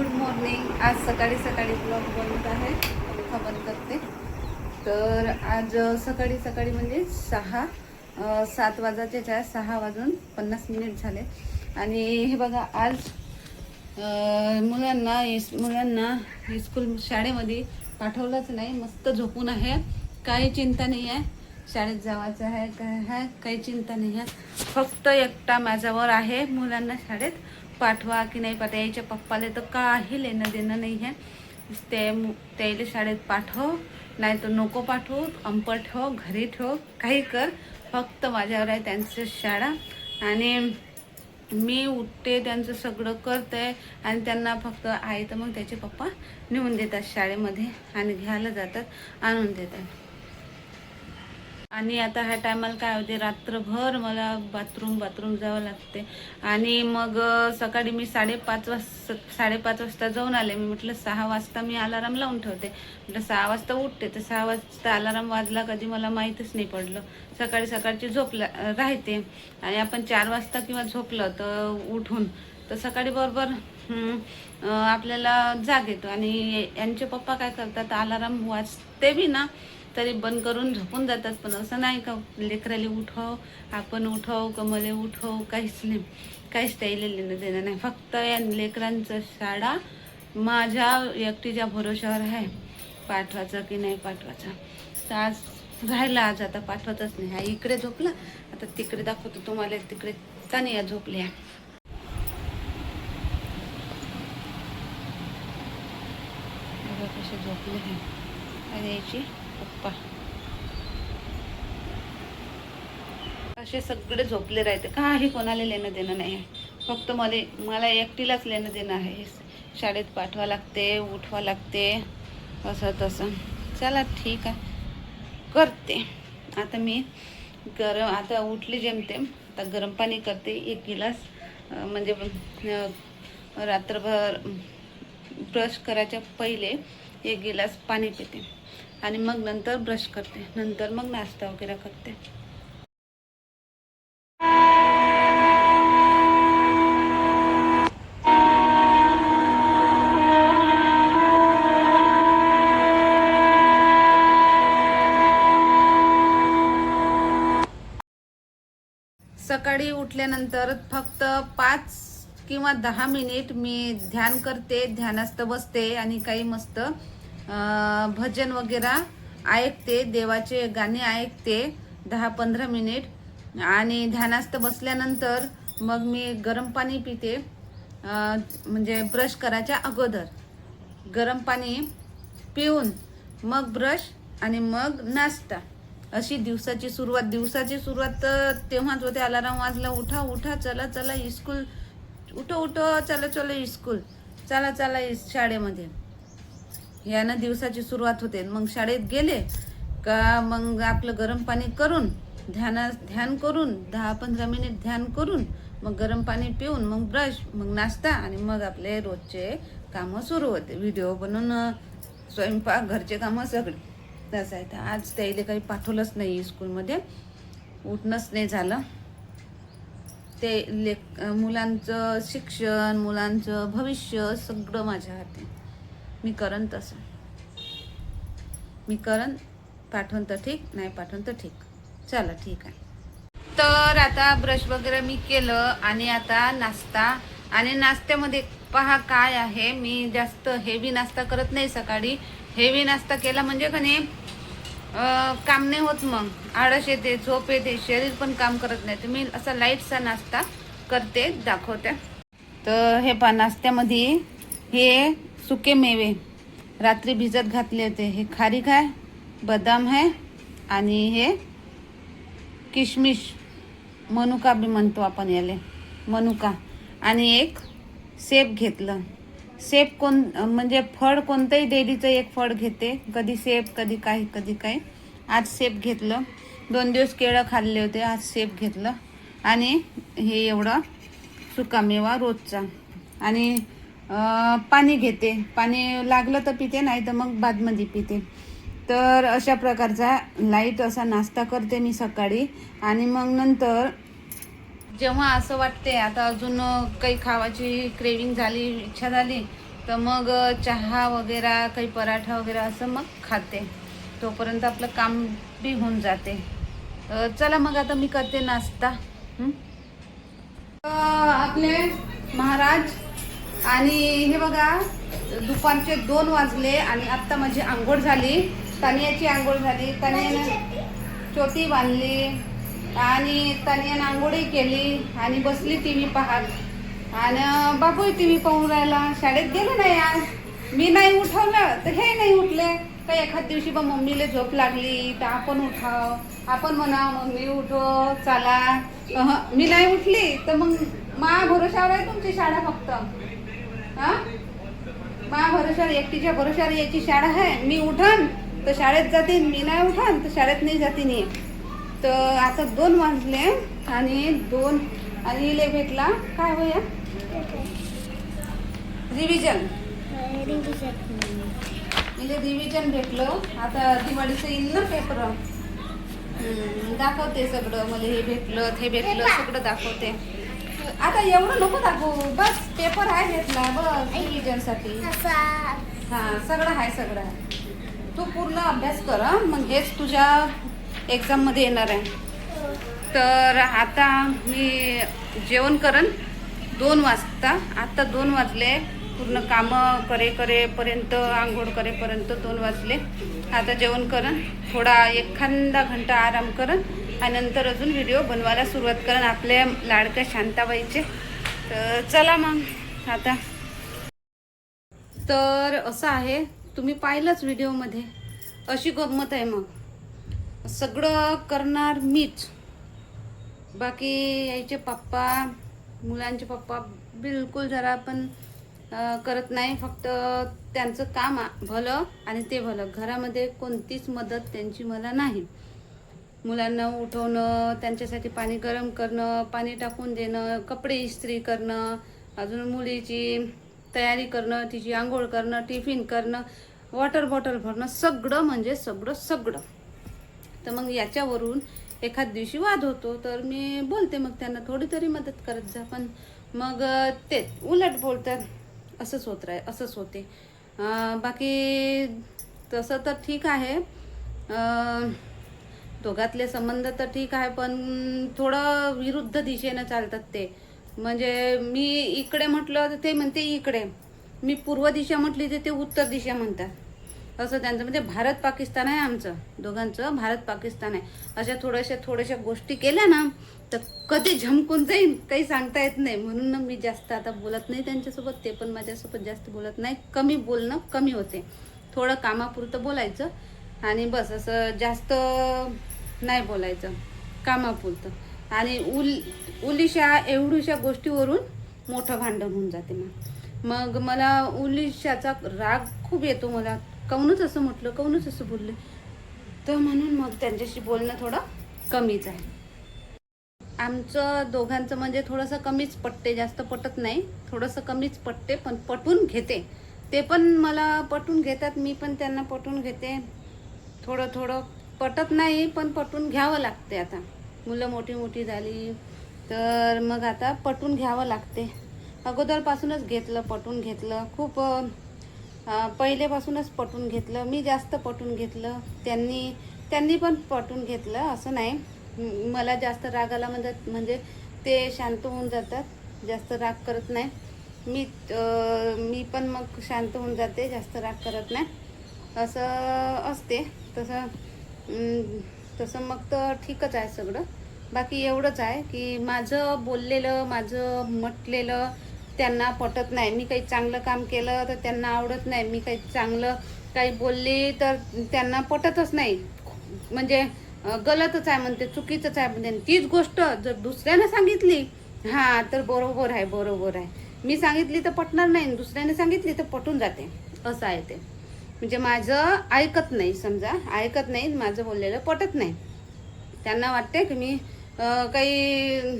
Good morning. आज सकाळी सकाळी ब्लॉग बनत आहे. पंखा बंद करते. तर आज सकाळी सकाळी म्हणजे सहा सात वाजाचे चार सहा वाजून पन्नास मिनिट झाले. आणि हे बघा आज मुलांना इस- मुलांना स्कूल शाळेमध्ये पाठवलंच नाही. मस्त झोपून आहे. काही चिंता नाही आहे. शाळेत जावायचं आहे काय आहे काही चिंता नाही आहे. फक्त एकटा माझ्यावर आहे मुलांना शाळेत. पाठवा की नाही पाठवा याच्या पप्पाला तर काही लेणं देणं नाही आहे. ते त्याला शाळेत पाठव नाही तर नको पाठवू अंपर ठेव घरी ठेव काही कर. फक्त माझ्यावर आहे त्यांचं शाळा. आणि मी उठते त्यांचं सगळं करते आणि त्यांना फक्त आहे तर मग त्याचे पप्पा नेऊन देतात शाळेमध्ये आणि घ्यायला जातात आणून देतात. आणि आता ह्या टायमाला काय होते रात्रभर मला बाथरूम बाथरूम जावं लागते. आणि मग सकाळी मी साडेपाच वाजता साडेपाच वाजता जाऊन आले. मी म्हटलं सहा वाजता मी अलाराम लावून ठेवते. म्हटलं सहा वाजता उठते. तर सहा वाजता अलाराम वाजला कधी मला माहीतच नाही पडलं. सकाळी सकाळची झोपला राहते. आणि आपण चार वाजता किंवा झोपलं तर उठून तर सकाळी बरोबर आपल्याला जाग येतो. आणि यांचे पप्पा काय करतात अलाराम वाजते बी ना तरी बंद करून झोपून जातात. पण असं नाही का लेकराले उठव आपण उठव कमले उठव काहीच नाही. काहीच त्याला लेणं देणं नाही. फक्त या लेकरांचं शाळा माझ्या एकटीच्या भरोशावर आहे. पाठवायचं की नाही पाठवायचं. तर आज राहिला आज आता पाठवतच नाही. हा इकडे झोपला आता तिकडे दाखवतो तुम्हाला तिकडे तानिया झोपल्या. कसे झोपले आहे आणि याची पप्पा. असे सगळे झोपले राहते. काही कोणाला लेणं देणं नाही. आहे फक्त मला मला एकटीलाच लेणं देणं आहे. शाळेत पाठवा लागते उठवा लागते. असं तसं. चला ठीक आहे. करते. आता मी गरम आता उठली जेमतेम. आता गरम पाणी करते. एक गिलास म्हणजे रात्रभर ब्रश करायच्या पहिले एक गिलास पाणी पिते. आणि मग नंतर ब्रश करते. नंतर मग नाश्ता वगैरे करते. सकाळी उठल्यानंतर फक्त पाच किंवा दहा मिनिट मी ध्यान करते ध्यानास्त बसते आणि काही मस्त भजन वगैरे ऐकते देवाचे गाणे ऐकते दहा पंधरा मिनिट. आणि ध्यानास्त बसल्यानंतर मग मी गरम पाणी पिते म्हणजे ब्रश करायच्या अगोदर. गरम पाणी पिऊन मग ब्रश आणि मग नाश्ता. अशी दिवसाची सुरुवात. दिवसाची सुरुवात तर तेव्हाच होते. अलाराम वाजला उठा उठा चला चला इस्कूल. उठो उठो चला चला इस्कूल. चला चला इस- शाळेमध्ये. यानं दिवसाची सुरुवात होते. मग शाळेत गेले का मग आपलं गरम पाणी करून ध्याना ध्यान करून दहा पंधरा मिनिट ध्यान करून मग गरम पाणी पिऊन मग ब्रश मग नाश्ता आणि मग आपले रोजचे कामं सुरू होते. व्हिडिओ बनवून स्वयंपाक घरचे कामं सगळे. तसं आहे. तर आज त्याला काही पाठवलंच नाही स्कूलमध्ये उठणंच नाही झालं. ते लेख मुलांचं शिक्षण मुलांचं भविष्य सगळं माझ्या हाती. मी करन तसं मी करन पाठवून तर ठीक नाही पाठवून तर ठीक. चला ठीक आहे. तर आता ब्रश वगैरे मी केलं आणि आता नाश्ता. आणि नाश्त्यामध्ये पहा काय आहे. मी जास्त हेवी नाश्ता करत नाही सकाळी. हेवी नाश्ता केला म्हणजे का नाही काम नाही होत मग. आळस येते झोप येते शरीर पण काम करत नाही. तर मी असा लाईटचा नाश्ता करते दाखवते. तर हे पहा नाश्त्यामध्ये हे सुके मेवे. रात्री भिजत घातले होते. हे खारीक आहे बदाम आहे आणि हे किशमिश. मनुका बी म्हणतो आपण याले. मनुका. आणि एक सेब घेतलं. सेब कोण म्हणजे फळ कोणतंही डेलीचं एक फळ घेते. कधी सेब कधी काही कधी काही. आज सेब घेतलं. दोन दिवस केळं खाल्ले होते. आज सेब घेतलं. आणि हे एवढं सुकामेवा रोजचा. आणि पाणी घेते. पाणी लागलं तर पिते नाही तर मग बादमध्ये पिते. तर अशा प्रकारचा लाइट असा नाश्ता करते मी सकाळी. आणि मग नंतर जेव्हा असं वाटते आता अजून काही खावाची क्रेविंग झाली इच्छा झाली तर मग चहा वगैरे काही पराठा वगैरे असं मग खाते. तोपर्यंत आपलं काम बी होऊन जाते. चला मग आता मी करते नाश्ता. आपले महाराज आणि हे बघा दुपारचे दोन वाजले आणि आत्ता माझी आंघोळ झाली. तानियाची आंघोळ झाली. तानियानं चोटी बांधली आणि तानियानं आंघोळही केली आणि बसली टी व्ही पाहत. आणि बाबूही टी व्ही पाहून राहिला. शाळेत गेले नाही आज मी नाही उठवलं. तर हे नाही उठले. काही एखाद दिवशी बा मम्मीला झोप लागली. तर आपण उठाव. आपण म्हणा मम्मी उठो. चला. मी नाही उठली. तर मग मा भरोशावर आहे तुमची शाळा फक्त? हा? मा भरोशावर एकटीच्या भरोशावर याची शाळा आहे. मी उठन तर शाळेत जाते. मी नाही उठन तर शाळेत नाही जाते नाही तर आता दोन वाजले आणि दोन आणि इले भेटला. काय होया? रिव्हिजन इले रिव्हिजन भेटलं. आता दिवाळीचं येईल ना पेपर दाखवते सगळं. मला हे भेटलं ते भेटलं सगळं दाखवते. आता एवढं नको दाखवू. बस पेपर आहे घेतला. बस रिव्हिजनसाठी हा सगळं आहे सगळं आहे. तू पूर्ण अभ्यास कर. मग हेच तुझ्या एक्झाममध्ये येणार आहे. तर आता मी जेवण करन दोन वाजता. आता दोन वाजले. पूर्ण कामं करे करेपर्यंत आंघोळ करेपर्यंत दोन वाजले. आता जेवण करन थोडा एखादा घंटा आराम करन आणि नंतर अजून व्हिडिओ बनवायला सुरुवात करन आपल्या लाडक्या शांताबाईचे. तर चला मग आता. तर असं आहे तुम्ही पाहिलंच व्हिडिओमध्ये. अशी गंमत आहे मग. सगळं करणार मीच. बाकी यायचे पप्पा मुलांचे पप्पा बिलकुल जरा पण करत नाही. फक्त त्यांचं काम भलं आणि ते भलं. घरामध्ये कोणतीच मदत त्यांची मला नाही. मुलांना उठवणं त्यांच्यासाठी पाणी गरम करणं पाणी टाकून देणं कपडे इस्त्री करणं अजून मुलीची तयारी करणं तिची आंघोळ करणं टिफिन करणं वॉटर बॉटल भरणं सगळं म्हणजे सगळं सगळं. तर मग याच्यावरून एखाद दिवशी वाद होतो तर मी बोलते मग त्यांना थोडी तरी मदत करत जा पण मग ते उलट बोलतात असंच होत राह असंच होते. बाकी तसं तर ठीक आहे. दोघातले संबंध तर ठीक आहे पण थोडं विरुद्ध दिशेनं चालतात ते. म्हणजे मी इकडे म्हटलं तर ते म्हणते इकडे. मी पूर्व दिशा म्हटली तर ते उत्तर दिशा म्हणतात. असं त्यांचं. म्हणजे भारत पाकिस्तान आहे आमचं. दोघांचं भारत पाकिस्तान आहे. अशा थोड्याशा थोड्याशा गोष्टी केल्या ना तर कधी झमकून जाईन काही सांगता येत नाही. म्हणून ना मी जास्त आता बोलत नाही त्यांच्यासोबत. ते पण माझ्यासोबत जास्त बोलत नाही. कमी बोलणं कमी होते. थोडं कामापुरतं बोलायचं. आणि बस असं जास्त नाही बोलायचं. कामापुरतं. आणि उल उलिशा एवढूशा गोष्टीवरून मोठं भांडण होऊन जाते मग. मग मला उलिशाचा राग खूप येतो मला. काऊनच असं म्हटलं? काऊनच असं बोलले? तर म्हणून मग त्यांच्याशी बोलणं थोडं कमीच आहे. आमचं दोघांचं म्हणजे थोडंसं कमीच पटते. जास्त पटत नाही. थोडंसं कमीच पटते पण पटवून घेते. ते पण मला पटवून घेतात मी पण त्यांना पटवून घेते. थोडं थोडं पटत नाही पण पटून घ्यावं लागते आता. मुलं मोठी मोठी झाली तर मग आता पटून घ्यावं लागते. अगोदरपासूनच घेतलं पटवून घेतलं. खूप पहिलेपासूनच पटवून घेतलं. मी जास्त पटवून घेतलं. त्यांनी त्यांनी पण पटून घेतलं असं नाही. मला जास्त रागाला म्हणतात म्हणजे ते शांत होऊन जातात. जास्त राग करत नाही. मी मी पण मग शांत होऊन जाते जास्त राग करत नाही. असं असते. तसं तसं मग तर ठीकच आहे सगळं. बाकी एवढंच आहे की माझं बोललेलं माझं म्हटलेलं त्यांना पटत नाही. मी काही चांगलं काम केलं तर त्यांना आवडत नाही. मी काही चांगलं काही बोलली तर त्यांना पटतच नाही. म्हणजे गलतच आहे म्हणते चुकीचंच आहे म्हणते. तीच गोष्ट जर दुसऱ्याने सांगितली हां तर बरोबर आहे बरोबर आहे. मी सांगितली तर पटणार नाही आणि दुसऱ्याने सांगितली तर पटून जाते. असं आहे ते. म्हणजे माझं ऐकत नाही समजा. ऐकत नाही माझं बोललेलं पटत नाही. त्यांना वाटते की मी काही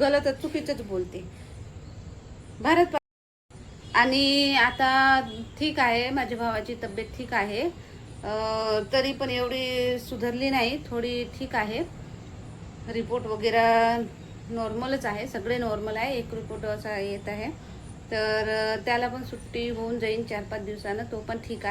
गलत चुकीचंच बोलते. भारत आणि आता ठीक आहे माझ्या भावाची तब्येत ठीक आहे. तरी पण एवढी सुधारली नाही थोडी ठीक आहे. रिपोर्ट वगैरे नॉर्मलच आहे सगळे नॉर्मल आहे. एक रिपोर्ट असा येत आहे. तर त्याला पण सुट्टी होऊन जाईन चार पाच दिवसानं तो पण ठीक आहे.